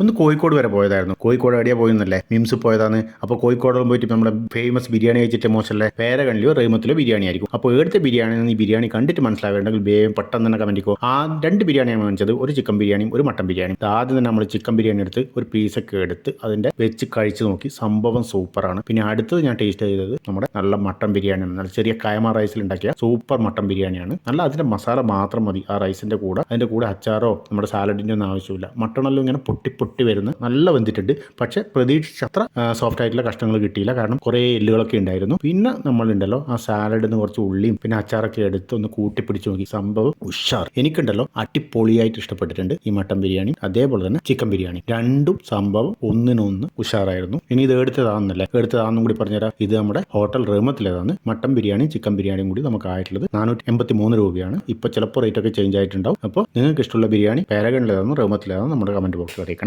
ഒന്ന് കോഴിക്കോട് വരെ പോയതായിരുന്നു. കോഴിക്കോട് എവിടെയാ പോയെന്നല്ലേ? മിംസ് പോയതാണ് അപ്പോൾ കോഴിക്കോട് പോയിട്ട് നമ്മുടെ ഫേമസ് ബിരിയാണി കഴിച്ചിട്ട് മോശമല്ലേ പേരെ കണ്ടിയോ റേമത്തിലോ ബിരിയാണി ആയിരിക്കും. അപ്പോൾ എടുത്ത ബിരിയാണി ഈ ബിരിയാണി കണ്ടിട്ട് മനസ്സിലാവേണ്ടെങ്കിൽ വേഗം പെട്ടെന്ന് തന്നെ കമന്റിക്കോ ആ രണ്ട് ബിരിയാണിയാണ് വാങ്ങിച്ചത്. ഒരു ചിക്കൻ ബിരിയാണിയും ഒരു മട്ടൻ ബിരിയാണി ആദ്യം തന്നെ നമ്മൾ ചിക്കൻ ബിരിയാണി എടുത്ത് ഒരു പീസൊക്കെ എടുത്ത് അതിന്റെ വെച്ച് കഴിച്ച് നോക്കി. സംഭവം സൂപ്പറാണ് പിന്നെ അടുത്തത് ഞാൻ ടേസ്റ്റ് ചെയ്തത് നമ്മുടെ നല്ല മട്ടൻ ബിരിയാണിയാണ്. നല്ല ചെറിയ കയമ റൈസിൽ ഉണ്ടാക്കിയ സൂപ്പർ മട്ടൻ ബിരിയാണിയാണ്. നല്ല അതിന്റെ മസാല മാത്രം മതി. ആ റൈസിന്റെ കൂടെ. അതിന്റെ കൂടെ അച്ചാറോ നമ്മുടെ സാലഡിന്റെ ഒന്നും ആവശ്യമില്ല. മട്ടണെല്ലാം ഇങ്ങനെ പൊട്ടി പൊട്ടി വരുന്നു നല്ല വെന്തിട്ടുണ്ട്. പക്ഷെ പ്രതീക്ഷിച്ച അത്ര സോഫ്റ്റ് ആയിട്ടുള്ള കഷ്ണങ്ങൾ കിട്ടിയില്ല. കാരണം കുറേ എല്ലുകളൊക്കെ ഉണ്ടായിരുന്നു. പിന്നെ നമ്മളുണ്ടല്ലോ ആ സാലഡിൽ നിന്ന് കുറച്ച് ഉള്ളിയും പിന്നെ അച്ചാറൊക്കെ എടുത്ത് ഒന്ന് കൂട്ടിപ്പിടിച്ച് നോക്കി. സംഭവം ഉഷാർ. എനിക്കുണ്ടല്ലോ അടിപൊളിയായിട്ട് ഇഷ്ടപ്പെട്ടിട്ടുണ്ട് ഈ മട്ടൻ ബിരിയാണി. അതേപോലെ തന്നെ ചിക്കൻ ബിരിയാണി. രണ്ടും സംഭവം ഒന്നിനൊന്ന് ഉഷാറായിരുന്നു. ഇനി ഇത് എടുത്തതാണെന്നല്ലേ എടുത്തതാണെന്നും കൂടി പറഞ്ഞുതരാം. ഇത് നമ്മുടെ ഹോട്ടൽ റേമത്തിലേതാണ്. മട്ടൻ ബിരിയാണിയും ചിക്കൻ ബിരിയാണിയും കൂടി നമുക്ക് ആയിട്ടുള്ളത് നാനൂറ്റി എൺപത്തി മൂന്ന് രൂപയാണ്. ഇപ്പോൾ ചിലപ്പോൾ റേറ്റ് ഒക്കെ ചേഞ്ച് ആയിട്ടുണ്ടാവും. അപ്പോൾ നിങ്ങൾക്ക് ഇഷ്ടമുള്ള ബിരിയാണി പാരഗണിലേതാണ് റേമത്തിലേതാണ് നമ്മുടെ കമന്റ് ബോക്സിൽ അറിയിക്കണം.